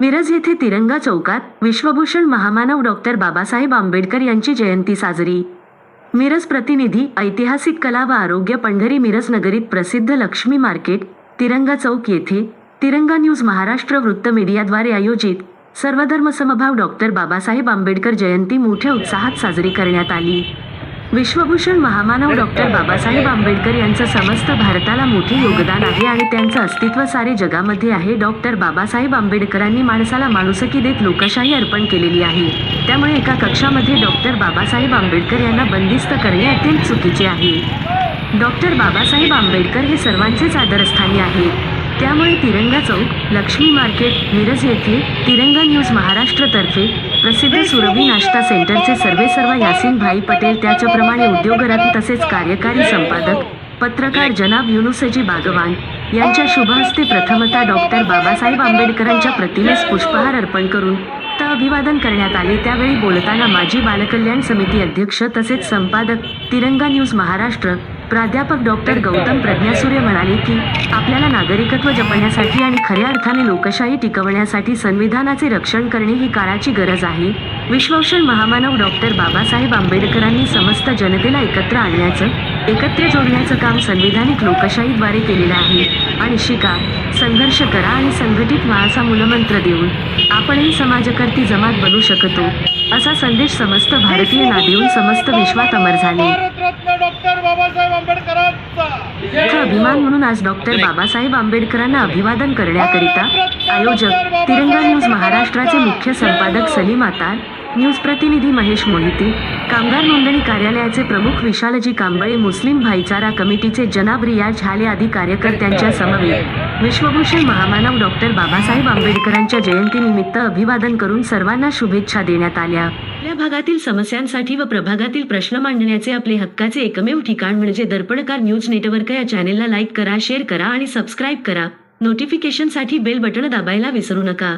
मिरज येथे तिरंगा चौकात विश्वभूषण महामानव डॉक्टर बाबासाहेब आंबेडकर यांची जयंती साजरी. मिरज प्रतिनिधी ऐतिहासिक कला व आरोग्य पंढरी मिरज नगरीत प्रसिद्ध लक्ष्मी मार्केट तिरंगा चौक येथे तिरंगा न्यूज महाराष्ट्र वृत्त मीडियाद्वारे आयोजित सर्वधर्म समभाव डॉक्टर बाबासाहेब आंबेडकर जयंती मोठ्या उत्साहात साजरी करण्यात आली. विश्वभूषण महामानव डॉक्टर बाबासाहेब आंबेडकर यांचं समस्त भारताला मोठे योगदान आहे आणि त्यांचं अस्तित्व सारे जगामध्ये आहे. डॉक्टर बाबासाहेब आंबेडकरांनी माणसाला माणुसकी देत लोकशाही अर्पण केलेली आहे. त्यामुळे एका कक्षामध्ये डॉक्टर बाबासाहेब आंबेडकर यांना बंदिस्त करणे अत्यंत चुकीचे आहे. डॉक्टर बाबासाहेब आंबेडकर हे सर्वांचेच आदरस्थानी आहेत. त्यामुळे तिरंगा चौक लक्ष्मी मार्केट मिरज येथे तिरंगा न्यूज महाराष्ट्रतर्फे प्रसिद्ध सुरभी नाश्ता सेंटरचे सर्वे सर्व यासिन भाई पटेल त्याच्याप्रमाणे उद्योगरत तसेच कार्यकारी संपादक पत्रकार जनाब युनुसजी बागवान यांच्या शुभ हस्ते प्रथमता डॉक्टर बाबासाहेब आंबेडकरांच्या प्रतिमेस पुष्पहार अर्पण करून त अभिवादन करण्यात आले. त्यावेळी बोलताना माजी बालकल्याण समिती अध्यक्ष तसेच संपादक तिरंगा न्यूज महाराष्ट्र प्राध्यापक डॉक्टर गौतम प्रज्ञासूर्य म्हणाले की आपल्याला नागरिकत्व जपण्यासाठी आणि खऱ्या अर्थाने लोकशाही टिकवण्यासाठी संविधानाचे रक्षण करणे ही काळाची गरज आहे. विश्वभूषण महामानव डॉक्टर बाबासाहेब आंबेडकरांनी समस्त जनतेला एकत्र आणण्याचं एकत्र जोडण्याचं काम संविधानिक लोकशाहीद्वारे केलेलं आहे. आणि शिका संघर्ष करा आणि संघटित व्हा मूलमंत्र देऊन आपणही समाजकर्ती जमात बनू शकतो. असा संदेश समस्त भारतीय देऊन समस्त विश्वात अमर झाले. अभिमान म्हणून आज डॉक्टर बाबासाहेब आंबेडकरांना अभिवादन करण्याकरिता आयोजक तिरंगा न्यूज महाराष्ट्राचे मुख्य संपादक सलीम आतार न्यूज प्रतिनिधी महेश मोहिते. कामगार नोंदणी कार्यालयाचे प्रमुख विशालजी कांबळे मुस्लिम भाईचारा कमिटीचे जनाब रियाज झाले आदी कार्यकर्त्यांच्या समवेत. विश्वभूषण महामानव डॉक्टर बाबासाहेब आंबेडकरांच्या जयंतीनिमित्त अभिवादन करून सर्वांना शुभेच्छा देण्यात आल्या. आपल्या भागातील समस्यांसाठी व प्रभागातील प्रश्न मांडण्याचे आपले हक्काचे एकमेव ठिकाण म्हणजे दर्पणकार न्यूज नेटवर्क या चॅनेलला लाईक करा शेअर करा आणि सबस्क्राईब करा. नोटिफिकेशनसाठी बेल बटण दाबायला विसरू नका.